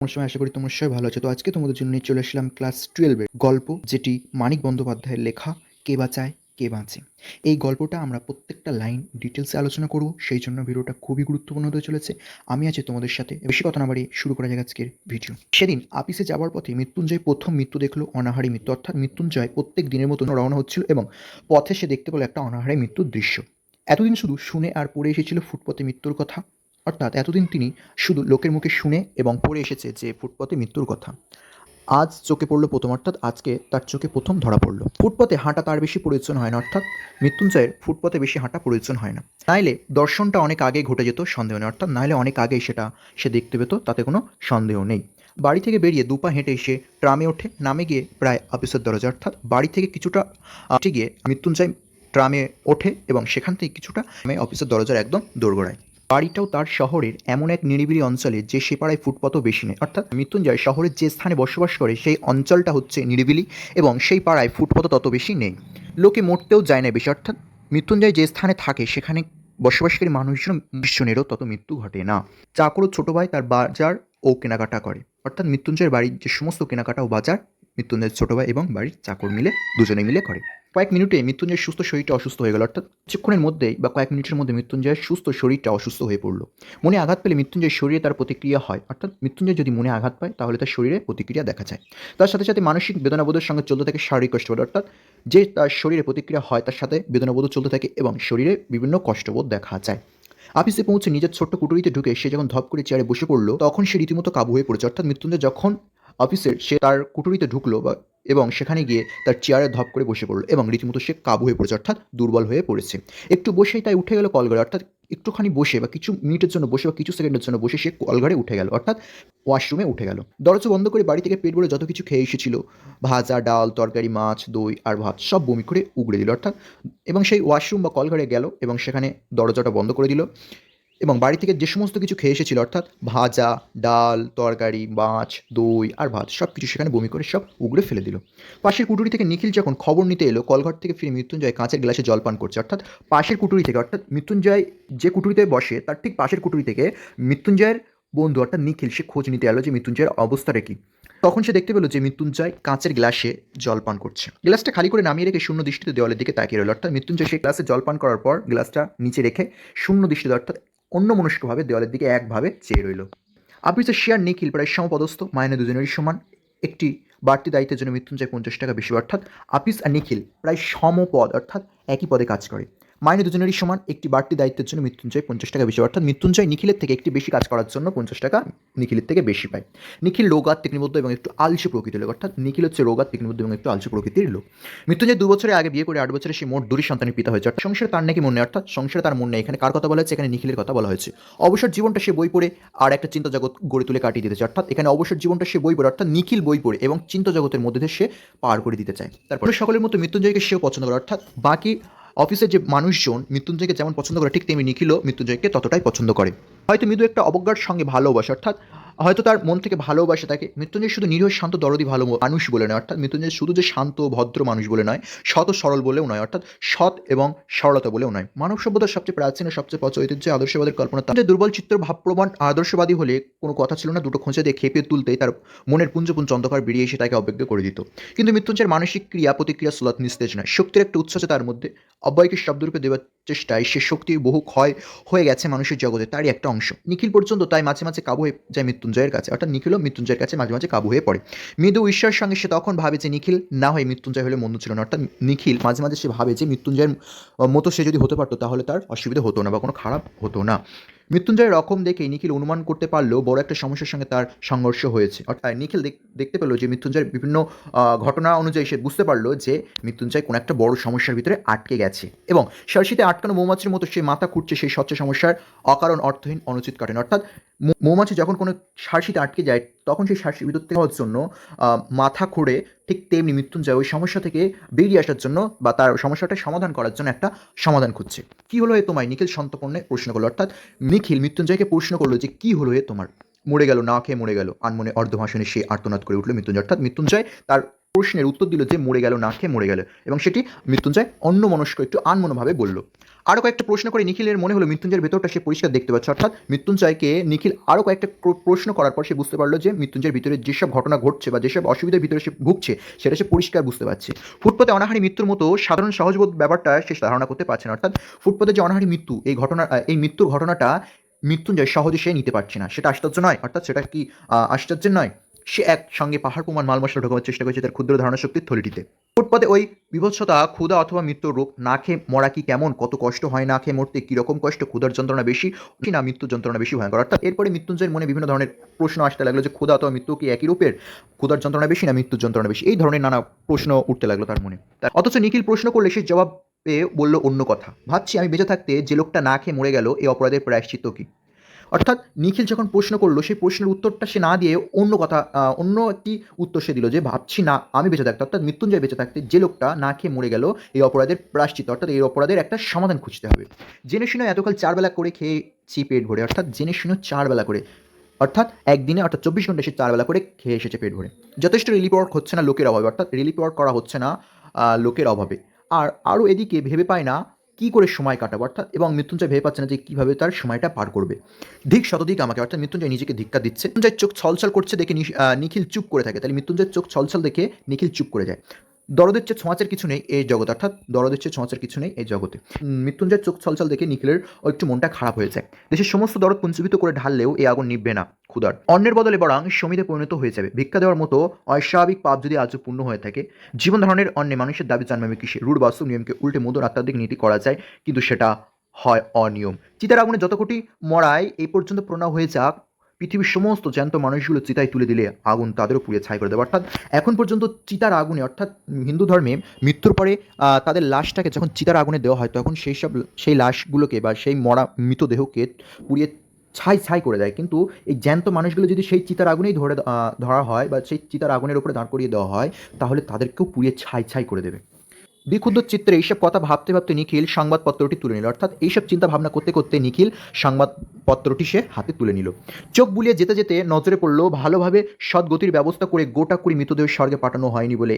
তোমার সময় আশা করি তোমার সবাই ভালো আছে। তো আজকে তোমাদের জন্য নিয়ে চলে আসলাম ক্লাস টুয়েলভের গল্প, যেটি মানিক বন্দ্যোপাধ্যায়ের লেখা, কে বাঁচায়, কে বাঁচে। এই গল্পটা আমরা প্রত্যেকটা লাইন ডিটেলসে আলোচনা করব, সেই জন্য ভিডিওটা খুবই গুরুত্বপূর্ণ হতে চলেছে। আমি আছি তোমাদের সাথে, বেশি কথা না বাড়িয়ে শুরু করা যাক আজকের ভিডিও সেদিন আপিসে যাওয়ার পথে মৃত্যুঞ্জয় প্রথম মৃত্যু দেখল অনাহারী মৃত্যু, অর্থাৎ মৃত্যুঞ্জয় প্রত্যেক দিনের মতো রওনা হচ্ছিল এবং পথে সে দেখতে পেল একটা অনাহারী মৃত্যুর দৃশ্য। এতদিন শুধু শুনে আর পড়ে এসেছিল ফুটপথে মৃত্যুর কথা। অর্থাৎ এতদিন তিনি শুধু লোকের মুখে শুনে এবং পড়ে এসেছে যে ফুটপথে মৃত্যুর কথা। আজ চোখে পড়ল প্রথম, অর্থাৎ আজকে তার চোখে প্রথম ধরা পড়ল। ফুটপথে হাঁটা তার বেশি প্রয়োজন হয় না, অর্থাৎ মৃত্যুঞ্জয়ের ফুটপথে বেশি হাঁটা প্রয়োজন হয় না। নাইলে দর্শনটা অনেক আগে ঘটে যেত, সন্দেহ নেই, অর্থাৎ নাইলে অনেক আগেই সেটা সে দেখতে পেত, তাতে কোনো সন্দেহ নেই। বাড়ি থেকে বেরিয়ে দুপা হেঁটে এসে ট্রামে ওঠে, নামে গিয়ে প্রায় অফিসের দরজা, অর্থাৎ বাড়ি থেকে কিছুটা গিয়ে মৃত্যুঞ্জয় ট্রামে ওঠে এবং সেখান থেকে কিছুটা অফিসের দরজার একদম দোরগোড়ায়। বাড়িটাও তার শহরের এমন এক নিরিবিলি অঞ্চলে যে সে পাড়ায় ফুটপাতও বেশি নেই। অর্থাৎ মৃত্যুঞ্জয় শহরের যে স্থানে বসবাস করে, সেই অঞ্চলটা হচ্ছে নিরিবিলি এবং সেই পাড়ায় ফুটপাতও তত বেশি নেই। লোকে মরতেও যায় না বেশি, অর্থাৎ মৃত্যুঞ্জয় যে স্থানে থাকে, সেখানে বসবাসকারী মানুষজন ভীষণেরও তত মৃত্যু ঘটে না। চাকরও ছোটো ভাই তার বাজার ও কেনাকাটা করে। অর্থাৎ মৃত্যুঞ্জয়ের বাড়ির যে সমস্ত কেনাকাটা ও বাজার মৃত্যুঞ্জয়ের ছোট ভাই এবং বাড়ির চাকর মিলে দুজনে মিলে করে কয়েক মিনিটে মৃত্যুঞ্জয়ের সুস্থ শরীরটা অসুস্থ হয়ে গেল, অর্থাৎ কিছুক্ষণের মধ্যেই বা কয়েক মিনিটের মধ্যে মৃত্যুঞ্জয়ের সুস্থ শরীরটা অসুস্থ হয়ে পড়ল। মনে আঘাত পেলে মৃত্যুঞ্জয়ের শরীরে তার প্রতিক্রিয়া হয়, অর্থাৎ মৃত্যুঞ্জয় যদি মনে আঘাত পায়, তাহলে তার শরীরে প্রতিক্রিয়া দেখা যায়। তার সাথে সাথে মানসিক বেদনাবোধের সঙ্গে চলতে থাকে শারীরিক কষ্ট কষ্টবোধ অর্থাৎ যে তার শরীরে প্রতিক্রিয়া হয়, তার সাথে বেদনাবোধ চলতে থাকে এবং শরীরে বিভিন্ন কষ্টবোধ দেখা যায়। অফিসে পৌঁছে নিজের ছোট্ট কুটুরিতে ঢুকে সে যখন ধপ করে চেয়ারে বসে পড়ল, তখন সে রীতিমতো কাবু হয়ে পড়েছে, অর্থাৎ মৃত্যুঞ্জয় যখন অফিসের সে তার কুটুরিতে ঢুকলো বা, এবং সেখানে গিয়ে তার চেয়ারে ধপ করে বসে পড়ল এবং রীতিমতো সে কাবু হয়ে পড়েছে, অর্থাৎ দুর্বল হয়ে পড়েছে। একটু বসেই তাই উঠে গেল কলঘরে অর্থাৎ একটুখানি বসে বা কিছু মিনিটের জন্য বসে বা কিছু সেকেন্ডের জন্য বসে সে কলঘরে উঠে গেল, অর্থাৎ ওয়াশরুমে উঠে গেল। দরজা বন্ধ করে বাড়ি থেকে পেট ভরে যত কিছু খেয়ে এসেছিল, ভাজা, ডাল, তরকারি, মাছ, দই আর ভাত, সব বমি করে উগড়ে দিল, অর্থাৎ, এবং সেই ওয়াশরুম বা কলঘরে গেল এবং সেখানে দরজাটা বন্ধ করে দিল। এবং বাড়ি থেকে যে সমস্ত কিছু খেয়ে এসেছিল, অর্থাৎ ভাজা, ডাল, তরকারি, মাছ, দই আর ভাত সব কিছু সেখানে বমি করে সব উগড়ে ফেলে দিল। পাশের কুটুরি থেকে নিখিল যখন খবর নিতে এলো, কলঘর থেকে ফিরে মৃত্যুঞ্জয় কাঁচের গ্লাসে জল পান করছে। অর্থাৎ পাশের কুটুরি থেকে, অর্থাৎ মৃত্যুঞ্জয় যে কুটুরিতে বসে, তার ঠিক পাশের কুটুরি থেকে মৃত্যুঞ্জয়ের বন্ধু, অর্থাৎ নিখিল, সে খোঁজ নিতে এলো যে মৃত্যুঞ্জয়ের অবস্থাটা কি। তখন সে দেখতে পেল যে মৃত্যুঞ্জয় কাঁচের গ্লাসে জল পান করছে। গ্লাসটা খালি করে নামিয়ে রেখে শূন্য দৃষ্টিতে দেওয়ালের দিকে তাকিয়ে রইল। অর্থাৎ মৃত্যুঞ্জয় সেই গ্লাসে জল পান করার পর গ্লাসটা নিচে রেখে শূন্য দৃষ্টিতে, অর্থাৎ অন্য মনুষ্কভাবে দেওয়ালের দিকে একভাবে চেয়ে রইল। আপিসের শেয়ার নিখিল প্রায় সমপদস্থ, মাইনে দুজনেরই সমান। একটি বাড়তি দায়িত্বের জন্য মৃত্যুঞ্জয় পঞ্চাশ টাকা বেশি, অর্থাৎ আপিস আর নিখিল প্রায় সমপদ, অর্থাৎ একই পদে কাজ করে। মাইনে দুজনেরই সমান, একটি বাড়তি দায়িত্বের জন্য মৃত্যুঞ্জয় পঞ্চাশ টাকা বেশি। অর্থাৎ মৃত্যুঞ্জয় নিখিলের থেকে একটি বেশি কাজ করার জন্য পঞ্চাশ টাকা নিখিলের থেকে বেশি পায়। নিখিল রোগাত তীক্ষ্ণবদ্ধ এবং একটু আলসে প্রকৃতির লোক। অর্থাৎ নিখিল হচ্ছে রোগাত তীক্ষ্ণবদ্ধ এবং একটু আলসে প্রকৃতির লোক। মৃত্যুঞ্জয় দু বছরের আগে বিয়ে করে আট বছরে সে মোট দুটি সন্তানের পিতা হয়েছে। অর্থাৎ সংসারে তার নাকি মনে অর্থাৎ সংসারে তার মনে এখানে কার কথা বলা হয়েছে? এখানে নিখিলের কথা বলা হয়েছে। অবসর জীবনটা সে বই পড়ে আর একটা চিন্তা জগৎ গড়ে তুলে কাটিয়ে দিতে চায়। অর্থাৎ এখানে অবসর জীবনটা সে বই পড়ে। অর্থাৎ নিখিল বই পড়ে এবং চিন্তা জগতের মধ্যে সে পার করে দিতে চায়। তারপরে সকলের মতো মৃত্যুঞ্জয়কে সেও পছন্দ করে। অর্থাৎ বাকি অফিসের যে মানুষজন মৃত্যুঞ্জয়কে যেমন পছন্দ করে, ঠিক তেমনি নিখিলও মৃত্যুঞ্জয়কে ততটাই পছন্দ করে। হয়তো মৃদু একটা অবজ্ঞার সঙ্গে ভালোবাসে, অর্থাৎ হয়তো তার মন থেকে ভালোবাসে তাকে মৃত্যুঞ্জয় শুধু নিরীহ, শান্ত, দরদি, ভালো মানুষ বলে নয়, অর্থাৎ মৃত্যুঞ্জয় শুধু যে শান্ত, ভদ্র মানুষ বলে নয়, সৎ ও সরল বলেও নয়, অর্থাৎ সৎ এবং সরলতা বলেও নয়। মানব সভ্যতার সবচেয়ে প্রাচীন ও সবচেয়ে পচ ঐতিহ্য আদর্শবাদের কল্পনা। তার দুর্বল চিত্র, ভাবপ্রবণ, আদর্শবাদী হলে কোনো কথা ছিল না, দুটো খোঁজে দিয়ে খেপে তুলতেই তার মনের পুঞ্জপুঞ্জ অন্ধকার বেরিয়ে এসে তাকে অবজ্ঞা করে দিত। কিন্তু মৃত্যুঞ্জয়ের মানসিক ক্রিয়া, প্রতিক্রিয়া, স্লথ নিস্তেজ নয়। শক্তির একটা উচ্ছ্বাস তার মধ্যে। অব্যয়কে শব্দরূপে দেওয়ার চেষ্টায় সে শক্তির বহু ক্ষয় হয়ে গেছে মানুষের জগতে, তারই একটা অংশ। নিখিল পর্যন্ত তাই মাঝে মাঝে কাবু হয়ে যায় মৃত্যুঞ্জয়ের কাছে। অর্থাৎ নিখিলও মৃত্যুঞ্জয়ের কাছে মাঝে মাঝে কাবু হয়ে পড়ে। মৃদু ঈশ্বরের সঙ্গে সে তখন ভাবে যে নিখিল না হয় মৃত্যুঞ্জয় হলে মন্দ ছিল না। অর্থাৎ নিখিল মাঝে মাঝে সে ভাবে যে মৃত্যুঞ্জয়ের মতো সে যদি হতে পারতো তাহলে তার অসুবিধা হতো না বা কোনো খারাপ হতো না। মৃত্যুঞ্জয়ের রকম দেখে নিখিল অনুমান করতে পারলেও বড় একটা সমস্যার সঙ্গে তার সংঘর্ষ হয়েছে। অর্থাৎ নিখিল দেখতে পেল যে মৃত্যুঞ্জয়ের বিভিন্ন ঘটনা অনুযায়ী সে বুঝতে পারল যে মৃত্যুঞ্জয় কোনো একটা বড় সমস্যার ভিতরে আটকে গেছে এবং সরসিতে আটকানো মৌমাছির মতো সে মাথা খুঁটছে সেই স্বচ্ছ সমস্যার অকারণ অর্থহীন অনুচিত কাটেন অর্থাৎ মৌমাছি যখন কোনো সারসিতে আটকে যায় তখন সেই সারসির ভিতর থেকে হওয়ার জন্য মাথা খুঁড়ে ঠিক তেমনি মৃত্যুঞ্জয় ওই সমস্যা থেকে বেরিয়ে আসার জন্য বা তার সমস্যাটা সমাধান করার জন্য একটা সমাধান খুঁজছে। কি হলো এ তোমায়? নিখিল সন্তপর্ণে প্রশ্ন করল। অর্থাৎ নিখিল মৃত্যুঞ্জয়কে প্রশ্ন করল যে কি হলো এ তোমার? মরে গেল, না খেয়ে মরে গেল। আনমনে অর্ধভাষণে সে আর্তনাদ করে উঠল মৃত্যুঞ্জয়। অর্থাৎ মৃত্যুঞ্জয় তার প্রশ্নের উত্তর দিল যে মরে গেল, না খেয়ে মরে গেল। এবং সেটি মৃত্যুঞ্জয় অন্য মনস্ক একটু আনমনোভাবে বলল। আরও কয়েকটা প্রশ্ন করে নিখিলের মনে হলো মৃত্যুঞ্জয়ের ভেতরটা সে পরিষ্কার দেখতে পাচ্ছে। অর্থাৎ মৃত্যুঞ্জয়কে নিখিল আরও কয়েকটা প্রশ্ন করার পর সে বুঝতে পারল যে মৃত্যুঞ্জয়ের ভিতরে যেসব ঘটনা ঘটছে বা যেসব অসুবিধার ভিতরে সে ভুগছে, সেটা সে পরিষ্কার বুঝতে পারছে। ফুটপাতে অনাহারি মৃত্যুর মতো সাধারণ সহজবোধ ব্যাপারটা সে ধারণা করতে পারছে না। অর্থাৎ ফুটপাতে যে অনাহারি মৃত্যু, এই ঘটনা এই মৃত্যুর ঘটনাটা মৃত্যুঞ্জয় সহজে সে নিতে পারছে না। সেটা আশ্চর্য নয়। অর্থাৎ সেটা কি আশ্চর্যের নয়? সে এক সঙ্গে পাহাড় প্রমাণ মাল মশলা ঢোকাবার চেষ্টা করেছে তার ক্ষুদ্র ধারণা শক্তির থলিটিতে। ফুটপাতে ওই বিভৎসতা, ক্ষুধা অথবা মৃত্যুর রোগ না খেয়ে মরা কি কেমন? কত কষ্ট হয় না খেয়ে মরতে? কীরকম কষ্ট? ক্ষুধার যন্ত্রণা বেশি? না, মৃত্যুর যন্ত্রণা বেশি ভয়ঙ্কর। অর্থাৎ এরপরে মৃত্যুঞ্জয়ের মনে বিভিন্ন ধরনের প্রশ্ন আসতে লাগল যে ক্ষুধা অথবা মৃত্যু কি একই রূপের? ক্ষুধার যন্ত্রণা বেশি না মৃত্যুর যন্ত্রণা বেশি? এই ধরনের নানা প্রশ্ন উঠতে লাগল তার মনে। অথচ নিখিল প্রশ্ন করলে সে জবাব পেয়ে বলল অন্য কথা। ভাবছি আমি বেঁচে থাকতে যে লোকটা না খেয়ে মরে গেল এই অপরাধের প্রায়শ্চিত্ত কি? অর্থাৎ নিখিল যখন প্রশ্ন করল, সেই প্রশ্নের উত্তরটা সে না দিয়ে অন্য কথা অন্য একটি উত্তর সে দিল যে, ভাবছি না, আমি বেঁচে থাকতে অর্থাৎ মৃত্যুঞ্জয় বেঁচে থাকতে যে লোকটা না খেয়ে মরে গেল, এই অপরাধের প্রাশ্চিত অর্থাৎ এই অপরাধের একটা সমাধান খুঁজতে হবে। জেনে শুনে এতকাল চারবেলা করে খেয়েছি পেট ভরে, অর্থাৎ জেনে শুনে চারবেলা করে, অর্থাৎ একদিনে, অর্থাৎ চব্বিশ ঘণ্টা সে চারবেলা করে খেয়ে এসেছে পেট ভরে। যথেষ্ট রিলিফ ওয়ার্ক হচ্ছে না লোকের অভাবে, অর্থাৎ রিলিফ ওয়ার্ক করা হচ্ছে না লোকের অভাবে। আর আরও এদিকে ভেবে পায় না কী করে সময় কাটাবো? অর্থাৎ, এবং মৃত্যুঞ্জয় ভেবে পাচ্ছে না যে কীভাবে তার সময়টা পার করবে। ধিক শতধিক আমাকে, অর্থাৎ মৃত্যুঞ্জয় নিজেকে ধিক্কা দিচ্ছে। মৃত্যুঞ্জয় চোখ ছলছল করছে দেখে নিখিল চুপ করে থাকে। তাহলে মৃত্যুঞ্জয়ের চোখ ছলছল দেখে নিখিল চুপ করে যায়। দরদের চেয়ে ছোঁয়াচের কিছু নেই এই জগতে, অর্থাৎ দরদের চেয়ে ছোঁয়াচের কিছু নেই এই জগতে। মৃত্যুঞ্জয়ের চোখ ছলছল দেখে নিখিলের একটু মনটা খারাপ হয়ে যায় দেশের সমস্ত দরদ পুঞ্জীবিত করে ঢাললেও এই আগুন নিভবে না, ক্ষুধার। অন্যের বদলে বরং সমিতে পরিণত হয়ে যাবে। ভিক্ষা দেওয়ার মতো অস্বাভাবিক পাপ যদি আজও পূর্ণ হয়ে থাকে, জীবন ধারণের অন্যে মানুষের দাবি জন্মাবে কিসে? রূঢ় বাস্তব নিয়মকে উল্টে মধুর আত্মাধিক নীতি করা যায়, কিন্তু সেটা হয় অনিয়ম। চিতার আগুনে যত কোটি মরায় এই পর্যন্ত প্রণয় হয়ে যাক পৃথিবীর সমস্ত জ্যান্ত মানুষগুলো চিতায় তুলে দিলে আগুন তাদেরও পুড়িয়ে ছাই করে দেবে। অর্থাৎ এখন পর্যন্ত চিতার আগুনে, অর্থাৎ হিন্দু ধর্মে মৃত্যুর পরে তাদের লাশটাকে যখন চিতার আগুনে দেওয়া হয়, তখন সেই সব, সেই লাশগুলোকে বা সেই মরা মৃতদেহকে পুড়িয়ে ছাই ছাই করে দেয়। কিন্তু এই জ্যান্ত মানুষগুলো যদি সেই চিতার আগুনেই ধরে ধরা হয় বা সেই চিতার আগুনের উপরে দাঁড় করিয়ে দেওয়া হয়, তাহলে তাদেরকেও পুড়িয়ে ছাই ছাই করে দেবে। বিক্ষুব্ধ চিত্রে এইসব কথা ভাবতে ভাবতে নিখিল সংবাদপত্রটি তুলে নিল। অর্থাৎ এইসব চিন্তা ভাবনা করতে করতে নিখিল সংবাদপত্রটি সে হাতে তুলে নিল। চোখ বুলিয়ে যেতে যেতে নজরে পড়ল, ভালোভাবে সদ্গতির ব্যবস্থা করে গোটা কুড়ি মৃতদেহ স্বর্গে পাঠানো হয়নি বলে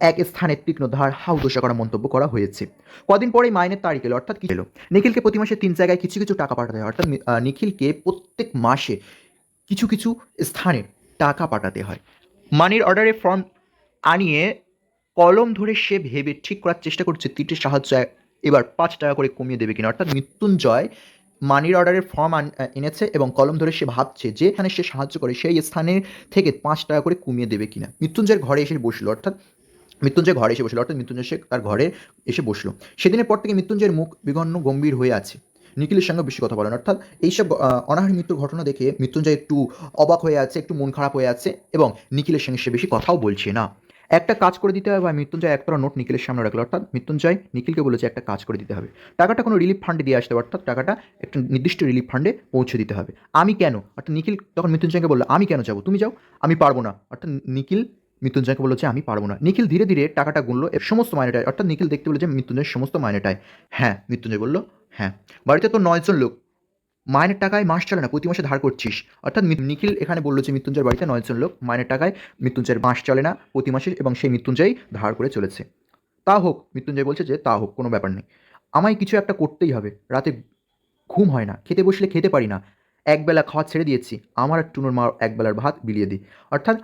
এক স্থানে তীক্ষ্ণ ধার হাউদোষা করা মন্তব্য করা হয়েছে। কদিন পরেই মাইনের তারিখ এলো, অর্থাৎ কি এলো? নিখিলকে প্রতি মাসে তিন জায়গায় কিছু কিছু টাকা পাঠাতে হয়, অর্থাৎ নিখিলকে প্রত্যেক মাসে কিছু কিছু স্থানে টাকা পাঠাতে হয়। মানির অর্ডারে ফর্ম আনিয়ে কলম ধরে সে ভেবে ঠিক করার চেষ্টা করছে তিনটির সাহায্য এবার পাঁচ টাকা করে কমিয়ে দেবে কিনা। অর্থাৎ মৃত্যুঞ্জয় মানির অর্ডারের ফর্ম এনেছে এবং কলম ধরে সে ভাবছে যেখানে সে সাহায্য করে সেই স্থানের থেকে পাঁচ টাকা করে কমিয়ে দেবে কিনা। মৃত্যুঞ্জয়ের ঘরে এসে বসল, অর্থাৎ মৃত্যুঞ্জয় ঘরে এসে বসল, অর্থাৎ মৃত্যুঞ্জয় সে তার ঘরে এসে বসল। সেদিনের পর থেকে মৃত্যুঞ্জয়ের মুখ বিগন্ন গম্ভীর হয়ে আছে। নিখিলের সঙ্গে বেশি কথা বলেন, অর্থাৎ এইসব অনাহার মৃত্যুর ঘটনা দেখে মৃত্যুঞ্জয় একটু অবাক হয়ে আছে, একটু মন খারাপ হয়ে আছে এবং নিখিলের সঙ্গে সে বেশি কথাও বলছে না। একটা কাজ করে দিতে হবে বা মৃত্যুঞ্জয় একটা নোট নিখিলের সামনে রাখল। অর্থাৎ মৃত্যুঞ্জয় নিখিলকে বলেছে, একটা কাজ করে দিতে হবে। টাকাটা কোনো রিলিফ ফান্ডে দিয়ে আসতে হবে, অর্থাৎ টাকাটা একটা নির্দিষ্ট রিলিফ ফান্ডে পৌঁছে দিতে হবে। আমি কেন? অর্থাৎ নিখিল তখন মৃত্যুঞ্জয়কে বলল, আমি কেন যাব? তুমি যাও, আমি পারব না। অর্থাৎ নিখিল মৃত্যুঞ্জয়কে বলল যে আমি পারব না। নিখিল ধীরে ধীরে টাকাটা গুনলো সমস্ত মাইনেটায়, অর্থাৎ নিখিল দেখতে বলে যে মৃত্যুঞ্জয়ের সমস্ত মাইনেটায়। হ্যাঁ মৃত্যুঞ্জয় বলল হ্যাঁ। বাড়িতে তো নয়জন লোক মাইনের টাকায় মাস চলে না, প্রতি মাসে ধার করছিস। অর্থাৎ নিখিল এখানে বলল যে, মৃত্যুঞ্জয়ের বাড়িতে নয়জন লোক মাইনের টাকায় মৃত্যুঞ্জয়ের মাস চলে না, প্রতি মাসে এবং সেই মৃত্যুঞ্জয় ধার করে চলেছে। তা হোক, মৃত্যুঞ্জয় বলছে যে, তা হোক, কোনো ব্যাপার নেই। আমায় কিছু একটা করতেই হবে, রাতে ঘুম হয় না, খেতে বসলে খেতে পারি না। একবেলা খাওয়া ছেড়ে দিয়েছি, আমার আর টুনুর মা একবেলার ভাত বিলিয়ে দিই। অর্থাৎ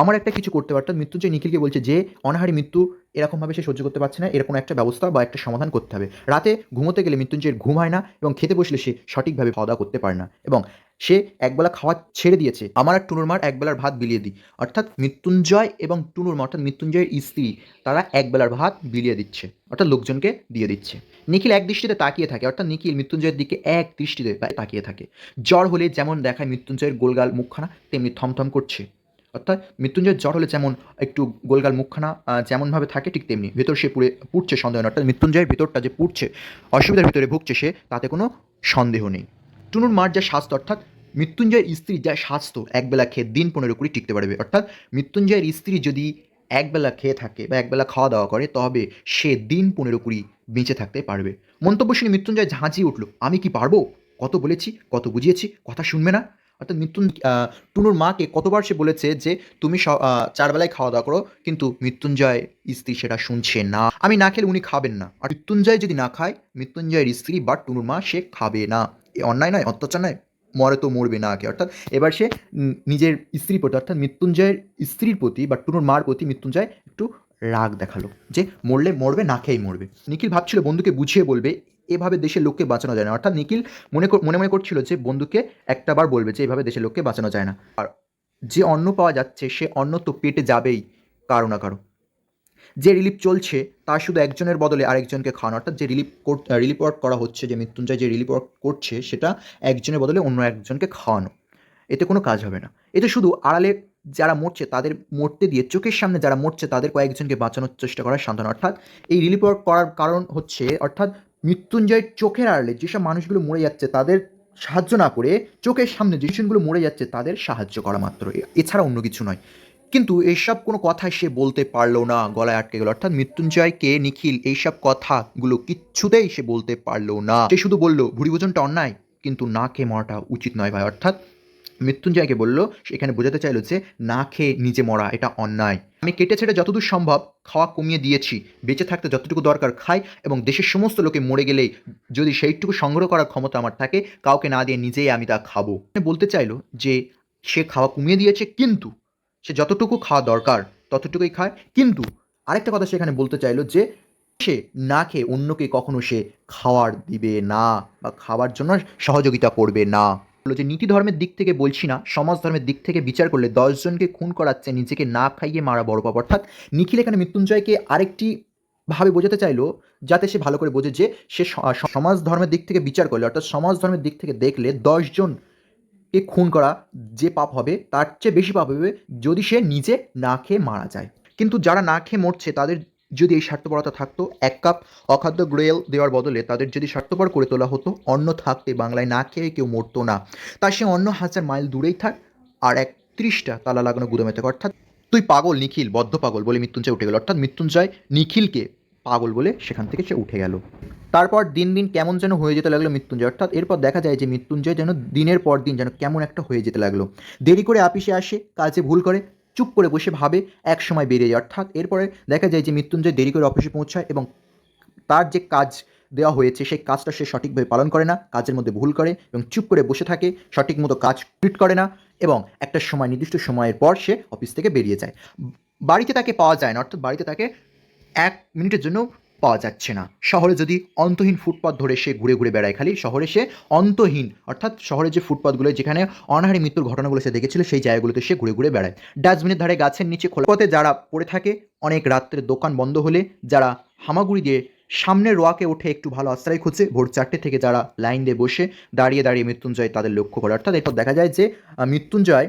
আমার একটা কিছু করতে পারতাম মৃত্যুঞ্জয় নিখিলকে বলছে যে, অনাহারি মৃত্যু এরকমভাবে সে সহ্য করতে পারছে না, এরকম একটা ব্যবস্থা বা একটা সমাধান করতে হবে। রাতে ঘুমোতে গেলে মৃত্যুঞ্জয়ের ঘুম হয় না এবং খেতে বসলে সে সঠিকভাবে খাওয়া দাওয়া করতে পারে না এবং সে একবেলা খাওয়া ছেড়ে দিয়েছে। আমার আর টুনুর মার একবেলার ভাত বিলিয়ে দিই। অর্থাৎ মৃত্যুঞ্জয় এবং টুনুর মা, অর্থাৎ মৃত্যুঞ্জয়ের স্ত্রী, তারা একবেলার ভাত বিলিয়ে দিচ্ছে, অর্থাৎ লোকজনকে দিয়ে দিচ্ছে। নিখিল এক দৃষ্টিতে তাকিয়ে থাকে, অর্থাৎ নিখিল মৃত্যুঞ্জয়ের দিকে এক দৃষ্টিতে তাকিয়ে থাকে। জ্বর হলে যেমন দেখায় মৃত্যুঞ্জয়ের গোলগাল মুখখানা, তেমনি থমথম করছে। অর্থাৎ মৃত্যুঞ্জয়ের জ্বর হলে যেমন একটু গোলগাল মুখখানা যেমনভাবে থাকে ঠিক তেমনি। ভেতর সে পুড়ে, পুড়ছে সন্দেহ নেই অর্থাৎ মৃত্যুঞ্জয়ের ভেতরটা যে পুড়ছে, অসুবিধার ভিতরে ভুগছে সে, তাতে কোনো সন্দেহ নেই। টুনুর মার যা স্বাস্থ্য, অর্থাৎ মৃত্যুঞ্জয়ের স্ত্রী যা স্বাস্থ্য, একবেলা খেয়ে দিন পনেরো কুড়ি টিকতে পারবে। অর্থাৎ মৃত্যুঞ্জয়ের স্ত্রী যদি একবেলা খেয়ে থাকে বা একবেলা খাওয়া দাওয়া করে, তবে সে দিন পনেরো কুড়ি বেঁচে থাকতে পারবে। মন্তব্য শুনে মৃত্যুঞ্জয় ঝাঁঝিয়ে উঠল, আমি কি পারব? কত বলেছি, কত বুঝিয়েছি, কথা শুনবে না? অর্থাৎ মৃত্যুন টুনুর মাকে কতবার সে বলেছে যে, তুমি চারবেলায় খাওয়া দাওয়া করো, কিন্তু মৃত্যুঞ্জয় স্ত্রী সেটা শুনছে না। আমি না খেলে উনি খাবেন না। আর মৃত্যুঞ্জয় যদি না খায়, মৃত্যুঞ্জয়ের স্ত্রী বা টুনুর মা সে খাবে না। এ অন্যায় নয়, অত্যাচার নয়, মরে তো মরবে না আগে। অর্থাৎ এবার সে নিজের স্ত্রীর প্রতি, অর্থাৎ মৃত্যুঞ্জয়ের স্ত্রীর প্রতি বা টুনুর মার প্রতি মৃত্যুঞ্জয় একটু রাগ দেখাল। যে, মরলে মরবে, না খেয়েই মরবে। নিখিল ভাবছিল বন্ধুকে বুঝিয়ে বলবে এভাবে দেশের লোককে বাঁচানো যায় না। অর্থাৎ নিখিল মনে মনে মনে করছিল যে বন্ধুকে একটাবার বলবে যে এভাবে দেশের লোককে বাঁচানো যায় না। আর যে অন্ন পাওয়া যাচ্ছে, সে অন্ন তো পেটে যাবেই, কারও না কারও। যে রিলিফ চলছে, তার শুধু একজনের বদলে আরেকজনকে খাওয়ানো। অর্থাৎ যে রিলিফ রিলিফ ওয়ার্ক করা হচ্ছে, যে মৃত্যুঞ্জয় যে রিলিফ ওয়ার্ক করছে, সেটা একজনের বদলে অন্য একজনকে খাওয়ানো। এতে কোনো কাজ হবে না। এতে শুধু আড়ালে যারা মরছে, তাদের মরতে দিয়ে, চোখের সামনে যারা মরছে, তাদের কয়েকজনকে বাঁচানোর চেষ্টা করার সান্ত্বনা অর্থাৎ এই রিলিফ ওয়ার্ক করার কারণ হচ্ছে, অর্থাৎ মৃত্যুঞ্জয়ের চোখের আড়লে যেসব মানুষগুলো মরে যাচ্ছে তাদের সাহায্য না করে চোখের সামনে যে জিনিসগুলো মরে যাচ্ছে তাদের সাহায্য করা মাত্র। এছাড়া অন্য কিছু নয়। কিন্তু এইসব কোনো কথা সে বলতে পারল না, গলায় আটকে গেল। অর্থাৎ মৃত্যুঞ্জয় কে নিখিল এইসব কথাগুলো কিচ্ছুতেই সে বলতে পারল না। সে শুধু বলল ভুড়িভোজনটা অন্যায়, কিন্তু না খেয়ে মরাটা উচিত নয় ভাই। অর্থাৎ মৃত্যুঞ্জয়কে বলল সেখানে বোঝাতে চাইলো যে, না খেয়ে নিজে মরা, এটা অন্যায়। আমি কেটে ছেড়ে যতদূর সম্ভব খাওয়া কমিয়ে দিয়েছি। বেঁচে থাকতে যতটুকু দরকার খাই এবং দেশের সমস্ত লোকে মরে গেলেই যদি সেইটুকু সংগ্রহ করার ক্ষমতা আমার থাকে, কাউকে না দিয়ে নিজেই আমি তা খাব। বলতে চাইলো যে, সে খাওয়া কমিয়ে দিয়েছে কিন্তু, সে যতটুকু খাওয়া দরকার ততটুকুই খায় কিন্তু। আরেকটা কথা সেখানে বলতে চাইলো যে, সে না খেয়ে অন্যকে কখনো সে খাওয়ার দিবে না বা খাওয়ার জন্য সহযোগিতা করবে না। বলল যে নীতি ধর্মের দিক থেকে বলছি না, সমাজ ধর্মের দিক থেকে বিচার করলে দশজনকে খুন করাচ্ছে, নিজেকে না খাইয়ে মারা বড় পাপ। অর্থাৎ নিখিল এখানে মৃত্যুঞ্জয়কে আরেকটি ভাবে বোঝাতে চাইলো, যাতে সে ভালো করে বোঝে যে সে সমাজ ধর্মের দিক থেকে বিচার করলে, অর্থাৎ সমাজ ধর্মের দিক থেকে দেখলে দশজন কে খুন করা যে পাপ হবে, তার চেয়ে বেশি পাপ হবে যদি সে নিজে না খেয়ে মারা যায়। কিন্তু যারা না খেয়ে মরছে, তাদের যদি এই স্বার্থপরতা থাকতো, এক কাপ অখাদ্য গ্রেল দেওয়ার বদলে তাদের যদি স্বার্থপর করে তোলা হতো, অন্ন থাকতে বাংলায় না খেয়ে কেউ মরতো না। তার সে অন্য হাজার মাইল দূরেই থাক, আর একত্রিশটা তালা লাগানো গুদমে থাকে। অর্থাৎ তুই পাগল, নিখিল, বদ্ধ পাগল বলে মৃত্যুঞ্জয় উঠে গেল। অর্থাৎ মৃত্যুঞ্জয় নিখিলকে পাগল বলে সেখান থেকে সে উঠে গেল। তারপর দিন দিন কেমন যেন হয়ে যেতে লাগল মৃত্যুঞ্জয়। অর্থাৎ এরপর দেখা যায় যে মৃত্যুঞ্জয় যেন দিনের পর দিন যেন কেমন একটা হয়ে যেতে লাগল। দেরি করে আপিসে আসে, কাজে ভুল করে চুপ করে বসে ভাবে, এক সময় বেরিয়ে যায়। অর্থাৎ এরপরে দেখা যায় যে মৃত্যুঞ্জয় দেরি করে অফিসে পৌঁছায় এবং তার যে কাজ দেওয়া হয়েছে, সেই কাজটা সে সঠিকভাবে পালন করে না, কাজের মধ্যে ভুল করে এবং চুপ করে বসে থাকে, সঠিক মতো কাজ কমপ্লিট করে না এবং একটা সময়, নির্দিষ্ট সময়ের পর সে অফিস থেকে বেরিয়ে যায়। বাড়িতে তাকে পাওয়া যায় না, অর্থাৎ বাড়িতে তাকে এক মিনিটের জন্য পাওয়া যাচ্ছে না। শহরে যদি অন্তহীন ফুটপাথ ধরে সে ঘুরে ঘুরে বেড়ায়, খালি শহরে সে অন্তহীন, অর্থাৎ শহরের যে ফুটপাথগুলো যেখানে অনাহারি মৃত্যুর ঘটনাগুলো সে দেখেছিল, সেই জায়গাগুলোতে সে ঘুরে ঘুরে বেড়ায়। ডাস্টবিনের ধারে গাছের নিচে খোলা পথে যারা পড়ে থাকে, অনেক রাত্রে দোকান বন্ধ হলে যারা হামাগুড়ি দিয়ে সামনের রোয়াকে উঠে একটু ভালো আশ্রয় খুঁজে, ভোর চারটে থেকে যারা লাইন দিয়ে বসে দাঁড়িয়ে দাঁড়িয়ে মৃত্যুঞ্জয় তাদের লক্ষ্য করে। অর্থাৎ এরপর দেখা যায় যে মৃত্যুঞ্জয়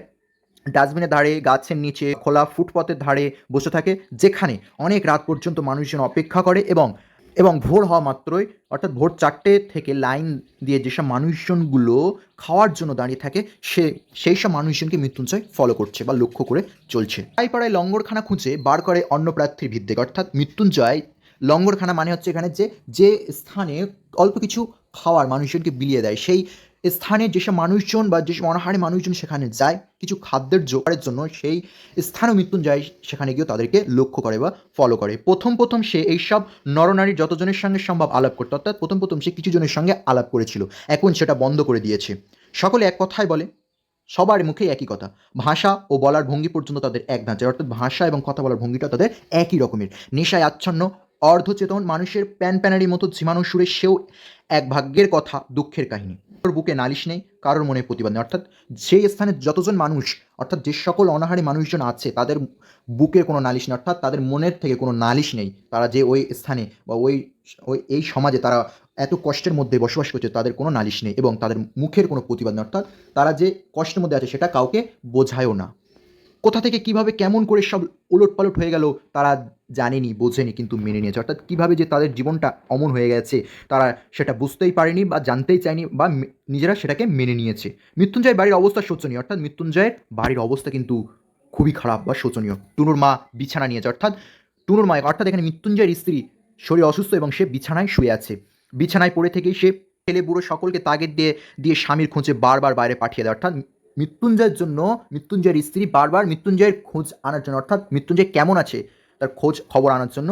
ডাস্টবিনের ধারে, গাছের নিচে, খোলা ফুটপথের ধারে বসে থাকে, যেখানে অনেক রাত পর্যন্ত মানুষজন অপেক্ষা করে এবং এবং ভোর হওয়া মাত্রই, অর্থাৎ ভোর চারটে থেকে লাইন দিয়ে যেসব মানুষজনগুলো খাওয়ার জন্য দাঁড়িয়ে থাকে, সে, সেই সব মানুষজনকে মৃত্যুঞ্জয় ফলো করছে বা লক্ষ্য করে চলছে। তাই পাড়ায় লঙ্গরখানা খুঁজে বার করে অন্য প্রার্থীর ভিত্তিক অর্থাৎ মৃত্যুঞ্জয়, লঙ্গরখানা মানে হচ্ছে এখানে যে যে স্থানে অল্প কিছু খাওয়ার মানুষজনকে বিলিয়ে দেয়, সেই স্থানে যেসব মানুষজন বা যেসব অনাহারে মানুষজন সেখানে যায়, কিছু খাদ্যের জোগাড়ের জন্য সেই স্থানও মৃত্যুঞ্জয় সেখানে গিয়ে তাদেরকে লক্ষ্য করে বা ফলো করে। প্রথম প্রথম সে এইসব নরনারীর যতজনের সঙ্গে সম্ভব আলাপ করতো, অর্থাৎ প্রথম প্রথম সে কিছু জনের সঙ্গে আলাপ করেছিল, এখন সেটা বন্ধ করে দিয়েছে। সকলে এক কথাই বলে, সবার মুখে একই কথা, ভাষা ও বলার ভঙ্গি পর্যন্ত তাদের এক ধাঁচের অর্থাৎ ভাষা এবং কথা বলার ভঙ্গিটা তাদের একই রকমের। নেশায় আচ্ছন্ন অর্ধচেতন মানুষের প্যান প্যানারির মতো ঝিমানো সুরে সেও এক ভাগ্যের কথা, দুঃখের কাহিনী। কারোর বুকে নালিশ নেই, কারোর মনে প্রতিবাদ নেই। অর্থাৎ সেই স্থানে যতজন মানুষ, অর্থাৎ যে সকল অনাহারী মানুষজন আছে, তাদের বুকের কোনো নালিশ নেই, অর্থাৎ তাদের মনের থেকে কোনো নালিশ নেই। তারা যে ওই স্থানে বা ওই ওই, এই সমাজে তারা এত কষ্টের মধ্যে বসবাস করছে, তাদের কোনো নালিশ নেই এবং তাদের মুখের কোনো প্রতিবাদ নেই। অর্থাৎ তারা যে কষ্টের মধ্যে আছে, সেটা কাউকে বোঝায়ও না। কোথা থেকে কীভাবে কেমন করে সব উলট পালট হয়ে গেল তারা জানেনি, বোঝেনি, কিন্তু মেনে নিয়েছে। অর্থাৎ কীভাবে যে তাদের জীবনটা অমন হয়ে গেছে, তারা সেটা বুঝতেই পারেনি বা জানতেই চায়নি বা নিজেরা সেটাকে মেনে নিয়েছে। মৃত্যুঞ্জয়ের বাড়ির অবস্থা শোচনীয়, অর্থাৎ মৃত্যুঞ্জয়ের বাড়ির অবস্থা কিন্তু খুবই খারাপ বা শোচনীয়। টুনুর মা বিছানা নিয়েছে, অর্থাৎ টুনুর মা, অর্থাৎ এখানে মৃত্যুঞ্জয়ের স্ত্রী শরীর অসুস্থ এবং সে বিছানায় শুয়ে আছে। বিছানায় পড়ে থেকেই সে ছেলে বুড়ো সকলকে তাগেদ দিয়ে দিয়ে স্বামীর খোঁজে বারবার বাইরে পাঠিয়ে দেয়, অর্থাৎ মৃত্যুঞ্জয়ের জন্য মৃত্যুঞ্জয়ের স্ত্রী বারবার মৃত্যুঞ্জয়ের খোঁজ আনার জন্য, অর্থাৎ মৃত্যুঞ্জয় কেমন আছে তার খোঁজ খবর আনার জন্য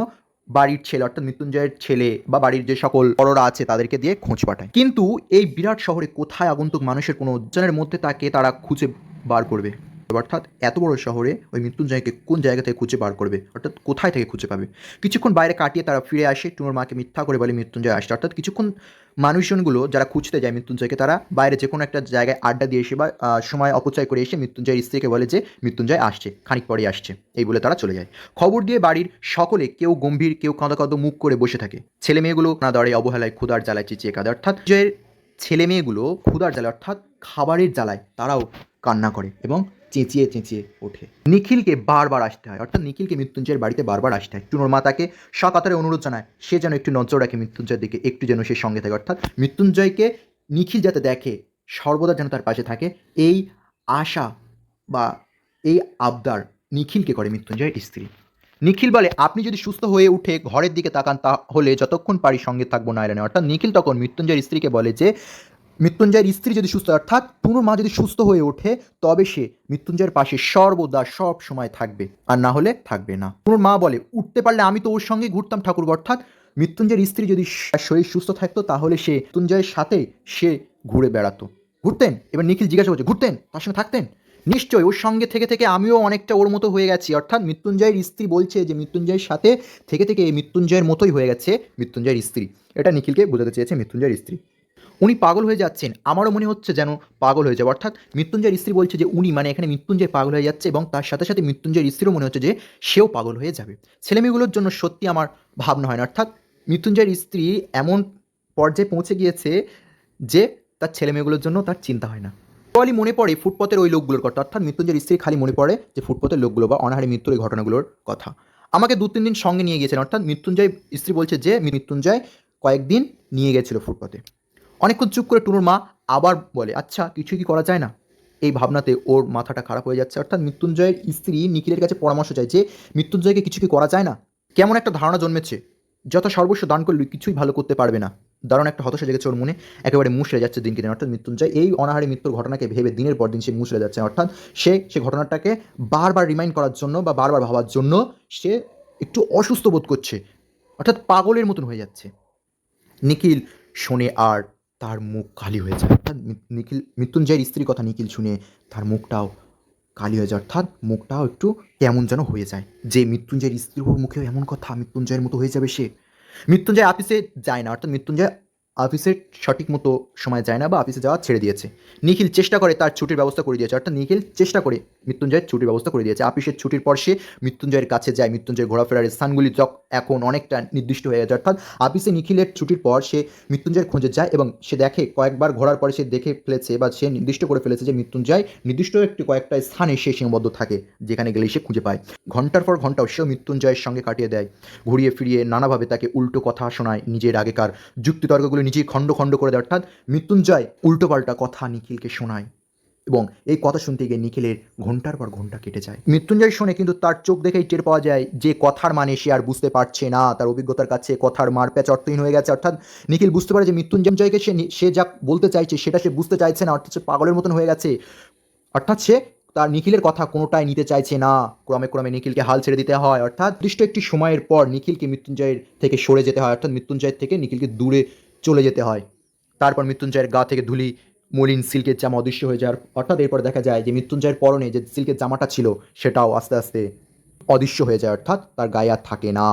বাড়ির ছেলে, অর্থাৎ মৃত্যুঞ্জয়ের ছেলে বা বাড়ির যে সকল বড়রা আছে তাদেরকে দিয়ে খোঁজ পাঠায়। কিন্তু এই বিরাট শহরে কোথায় আগন্তুক মানুষের কোনো জনের মধ্যে তাকে তারা খুঁজে বার করবে? অর্থাৎ এত বড় শহরে ওই মৃত্যুঞ্জয়কে কোন জায়গা থেকে খুঁজে বার করবে? অর্থাৎ কোথায় থেকে খুঁজে পাবে? কিছুক্ষণ বাইরে কাটিয়ে তারা ফিরে আসে টুনোর মাকে মিথ্যা করে বলে মৃত্যুঞ্জয় আসছে। অর্থাৎ কিছুক্ষণ মানুষজনগুলো যারা খুঁজতে যায় মৃত্যুঞ্জয়কে তারা বাইরে যে কোনো একটা জায়গায় আড্ডা দিয়ে এসে বা সময় অপচয় করে এসে মৃত্যুঞ্জয়ের স্ত্রীকে বলে যে, মৃত্যুঞ্জয় আসছে, খানিক পরে আসছে। এই বলে তারা চলে যায়। খবর দিয়ে বাড়ির সকলে কেউ গম্ভীর, কেউ কাঁদো কাঁদো মুখ করে বসে থাকে। ছেলে মেয়েগুলো না দরে অবহেলায় ক্ষুদার জ্বালায়, চেঁচিয়ে কাঁদে। অর্থাৎ জয়ের ছেলে মেয়েগুলো ক্ষুদার জ্বালায়, অর্থাৎ খাবারের জ্বালায় তারাও কান্না করে এবং চেঁচিয়ে চেঁচিয়ে ওঠে। নিখিলকে বারবার আসতে হয়। অর্থাৎ নিখিলকে মৃত্যুঞ্জয়ের বাড়িতে বারবার আসতে হয়। টুনোর মা তাকে সকাতারে অনুরোধ জানায়, সে যেন একটু নজর রাখে মৃত্যুঞ্জয়ের দিকে, একটু যেন সে সঙ্গে থাকে। অর্থাৎ মৃত্যুঞ্জয়কে নিখিল যাতে দেখে, সর্বদা যেন তার পাশে থাকে, এই আশা বা এই আবদার নিখিলকে করে মৃত্যুঞ্জয়ের স্ত্রী। নিখিল বলে, আপনি যদি সুস্থ হয়ে উঠে ঘরের দিকে তাকান, তাহলে যতক্ষণ পারি সঙ্গে থাকব না এলেনে অর্থাৎ নিখিল তখন মৃত্যুঞ্জয়ের স্ত্রীকে বলে যে মৃত্যুঞ্জয়ের স্ত্রী যদি সুস্থ, অর্থাৎ পুনর মা যদি সুস্থ হয়ে ওঠে, তবে সে মৃত্যুঞ্জয়ের পাশে সর্বদা সব সময় থাকবে, আর না হলে থাকবে না। পুনর মা বলে, উঠতে পারলে আমি তো ওর সঙ্গে ঘুরতাম ঠাকুর অর্থাৎ মৃত্যুঞ্জয়ের স্ত্রী যদি শরীর সুস্থ থাকতো, তাহলে সে মৃত্যুঞ্জয়ের সাথে সে ঘুরে বেড়াতো। ঘুরতেন? এবার নিখিল জিজ্ঞাসা করছে, ঘুরতেন? তার সঙ্গে থাকতেন? নিশ্চয়ই, ওর সঙ্গে থেকে থেকে আমিও অনেকটা ওর মতো হয়ে গেছি। অর্থাৎ মৃত্যুঞ্জয়ের স্ত্রী বলছে যে, মৃত্যুঞ্জয়ের সাথে থেকে থেকে এই মৃত্যুঞ্জয়ের মতোই হয়ে গেছে মৃত্যুঞ্জয়ের স্ত্রী। এটা নিখিলকে বোঝাতে চেয়েছে মৃত্যুঞ্জয়ের স্ত্রী। উনি পাগল হয়ে যাচ্ছেন। আমারও মনে হচ্ছে যেন পাগল হয়ে যাবে। অর্থাৎ মৃত্যুঞ্জয়ের স্ত্রী বলছে যে, উনি মানে এখানে মৃত্যুঞ্জয় পাগল হয়ে যাচ্ছে এবং তার সাথে সাথে মৃত্যুঞ্জয়ের স্ত্রীও মনে হচ্ছে যে, সেও পাগল হয়ে যাবে। ছেলেমেয়েগুলোর জন্য সত্যি আমার ভাবনা হয় না। অর্থাৎ মৃত্যুঞ্জয়ের স্ত্রী এমন পর্যায়ে পৌঁছে গিয়েছে যে, তার ছেলেমেয়েগুলোর জন্য তার চিন্তা হয় না। খালি মনে পড়ে ফুটপথের ওই লোকগুলোর কথা। অর্থাৎ মৃত্যুঞ্জয়ের স্ত্রী খালি মনে পড়ে যে ফুটপথের লোকগুলো বা অনাহারী মৃত্যুর এই ঘটনাগুলোর কথা। আমাকে দু তিন দিন সঙ্গে নিয়ে গিয়েছেন অর্থাৎ মৃত্যুঞ্জয় স্ত্রী বলছে যে, মৃত্যুঞ্জয় কয়েকদিন নিয়ে গেছিল ফুটপথে অনেকক্ষণ চুপ করে টুনুর মা আবার বলে আচ্ছা কিছু কি করা যায় না? এই ভাবনাতে ওর মাথাটা খারাপ হয়ে যাচ্ছে। অর্থাৎ মৃত্যুঞ্জয়ের স্ত্রী নিখিলের কাছে পরামর্শ চায় যে, মৃত্যুঞ্জয়কে কিছু কি করা যায় না? কেমন একটা ধারণা জন্মেছে। যত সর্বস্ব দান করলে কিছুই ভালো করতে পারবে না। দারুণ একটা হতাশা জেগেছে ওর মনে। একেবারে মুশড়ে যাচ্ছে দিনকে দিন। অর্থাৎ মৃত্যুঞ্জয় এই অনাহারে মৃত্যুর ঘটনাকে ভেবে দিনের পর দিন সে মুশড়ে যাচ্ছে। অর্থাৎ সে সে ঘটনাটাকে বারবার রিমাইন্ড করার জন্য বা বারবার ভাবার জন্য সে একটু অসুস্থ বোধ করছে। অর্থাৎ পাগলের মতন হয়ে যাচ্ছে। নিখিল, শোনে আর তার মুখ কালি হয়ে যায়। অর্থাৎ নিখিল, মৃত্যুঞ্জয়ের স্ত্রীর কথা নিখিল শুনে তার মুখটাও কালি হয়ে যায়। অর্থাৎ মুখটাও একটু কেমন যেন হয়ে যায়। যে মৃত্যুঞ্জয়ের স্ত্রীর মুখেও এমন কথা, মৃত্যুঞ্জয়ের মতো হয়ে যাবে সে। মৃত্যুঞ্জয় অফিসে যায় না। অর্থাৎ মৃত্যুঞ্জয় অফিসে সঠিক মতো সময় যায় না বা অফিসে যাওয়া ছেড়ে দিয়েছে। নিখিল চেষ্টা করে তার ছুটির ব্যবস্থা করে দিয়েছে। অর্থাৎ নিখিল চেষ্টা করে মৃত্যুঞ্জয়ের ছুটির ব্যবস্থা করে দিয়েছে। আপিসের ছুটির পর সে মৃত্যুঞ্জয়ের কাছে যায়। মৃত্যুঞ্জয় ঘোরাফেরার স্থানগুলি এখন অনেকটা নির্দিষ্ট হয়ে গেছে। অর্থাৎ আপিসে নিখিলের ছুটির পর সে মৃত্যুঞ্জয়ের খোঁজে যায় এবং সে দেখে কয়েকবার ঘোরার পরে সে দেখে ফেলেছে বা সে নির্দিষ্ট করে ফেলেছে যে মৃত্যুঞ্জয় নির্দিষ্ট একটি কয়েকটা স্থানে সে সীমাবদ্ধ থাকে, যেখানে গেলেই সে খুঁজে পায়। ঘণ্টার পর ঘন্টাও সেও মৃত্যুঞ্জয়ের সঙ্গে কাটিয়ে দেয়। ঘুরিয়ে ফিরিয়ে নানাভাবে তাকে উল্টো কথা শোনায় নিজের আগেকার যুক্তিতর্কগুলো নিজেই খণ্ড খণ্ড করে দেয়। অর্থাৎ মৃত্যুঞ্জয় উল্টোপাল্টা কথা নিখিলকে শোনায়। এবং এই কথা শুনতে গিয়ে নিখিলের ঘণ্টার পর ঘণ্টা কেটে যায়। মৃত্যুঞ্জয় শোনে কিন্তু তার চোখ দেখেই টের পাওয়া যায় যে কথার মানে সে আর বুঝতে পারছে না, তার অভিজ্ঞতার কাছে কথার মারপ্যাচ অর্থহীন হয়ে গেছে। অর্থাৎ নিখিল বুঝতে পারে যে মৃত্যুঞ্জয়কে সে সে যা বলতে চাইছে সেটা সে বুঝতে চাইছে না, অর্থাৎ সে পাগলের মতন হয়ে গেছে। অর্থাৎ সে তার নিখিলের কথা কোনোটাই নিতে চাইছে না। ক্রমে ক্রমে নিখিলকে হাল ছেড়ে দিতে হয়। অর্থাৎ দৃষ্ট একটি সময়ের পর নিখিলকে মৃত্যুঞ্জয়ের থেকে সরে যেতে হয়। অর্থাৎ মৃত্যুঞ্জয়ের থেকে নিখিলকে দূরে চলে যেতে হয়। তারপর মৃত্যুঞ্জয়ের গা থেকে ধুলি মলিন সিল্কের জামা অদৃশ্য হয়ে যাওয়ার অর্থাৎ এরপর দেখা যায় যে মৃত্যুঞ্জয়ের পরনে যে সিল্কের জামাটা ছিল, সেটাও আস্তে আস্তে অদৃশ্য হয়ে যায়, অর্থাৎ তার গায়ে আর থাকে না।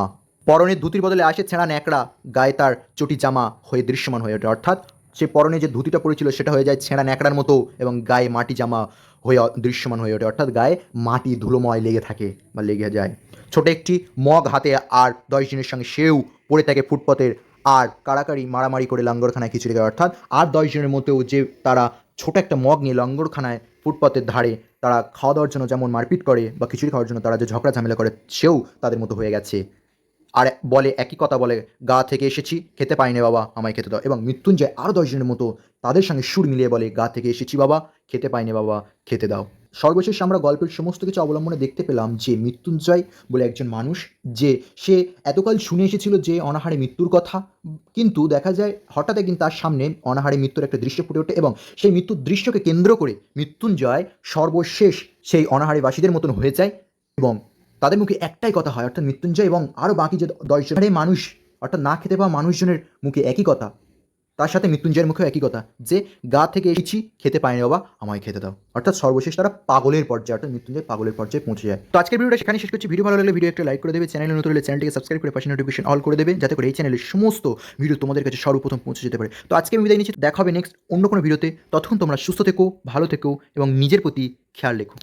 পরনের ধুতির বদলে আসে ছেঁড়া ন্যাকড়া, গায়ে তার চটি জামা হয়ে দৃশ্যমান হয়ে ওঠে, অর্থাৎ সে পরনে যে ধুতিটা পড়েছিল সেটা হয়ে যায় ছেঁড়া ন্যাকড়ার মতো এবং গায়ে মাটি জামা হয়ে দৃশ্যমান হয়ে ওঠে, অর্থাৎ গায়ে মাটি ধুলোময় লেগে থাকে বা লেগে যায়। ছোট একটি মগ হাতে আর দশ জনের সঙ্গে সেও পড়ে থাকে ফুটপথের আর কাড়াকাড়ি মারামারি করে লঙ্গরখানায় খিচুড়ি খায়। অর্থাৎ আর দশ জনের মধ্যেও যে তারা ছোট একটা মগ নিয়ে লঙ্গরখানায় ফুটপথের ধারে তারা খাওয়া দাওয়ার জন্য যেমন মারপিট করে বা খিচুড়ি খাওয়ার জন্য তারা যে ঝগড়া ঝামেলা করে, সেও তাদের মতো হয়ে গেছে। আর বলে, একই কথা বলে, গা থেকে এসেছি, খেতে পাইনি বাবা, আমায় খেতে দাও। এবং মৃত্যুঞ্জয় আরও দশজনের মতো তাদের সঙ্গে সুর মিলিয়ে বলে, গা থেকে এসেছি বাবা, খেতে পাইনি বাবা, খেতে দাও। সর্বশেষ আমরা গল্পের সমস্ত কিছু অবলম্বনে দেখতে পেলাম যে মৃত্যুঞ্জয় বলে একজন মানুষ, যে সে এতকাল শুনে এসেছিল যে অনাহারে মৃত্যুর কথা। কিন্তু দেখা যায় হঠাৎ একদিন তার সামনে অনাহারে মৃত্যুর একটা দৃশ্য ফুটে ওঠে এবং সেই মৃত্যুর দৃশ্যকে কেন্দ্র করে মৃত্যুঞ্জয় সর্বশেষ সেই অনাহারে বাসীদের মতন হয়ে যায় এবং তাদের মুখে একটাই কথা হয়, অর্থাৎ মৃত্যুঞ্জয় এবং আরও বাকি যে দশজন আরে মানুষ, অর্থাৎ না খেতে পাওয়া মানুষজনের মুখে একই কথা। তার সাথে মৃত্যুঞ্জয়ের মুখেও একই কথা, যে গা থেকে এসেছি, খেতে পাইনি বাবা, আমায় খেতে দাও। অর্থাৎ সর্বশেষ তারা পাগলের পর্যায়ে, অর্থাৎ মৃত্যুঞ্জয় পাগলের পর্যায়ে পৌঁছে যায়। তো আজকের ভিডিওটা সেখানে শেষ করছি। ভিডিও ভালো লাগলে ভিডিও একটা লাইক করে দেবে, চ্যানেলে নতুন হলে চ্যানেলটিকে সাবস্ক্রাইব করে পাশে নোটিফিকেশন অল করে দেবে, যাতে করে এই চ্যানেলের সমস্ত ভিডিও তোমাদের কাছে সর্বপ্রথম পৌঁছে যেতে পারে। তো আজকে আমি বিদায় নিচ্ছি, দেখা হবে নেক্সট অন্য কোনো ভিডিওতে। ততক্ষণ তোমরা সুস্থ থেকো, ভালো থেকো, এবং নিজের প্রতি খেয়াল রেখো।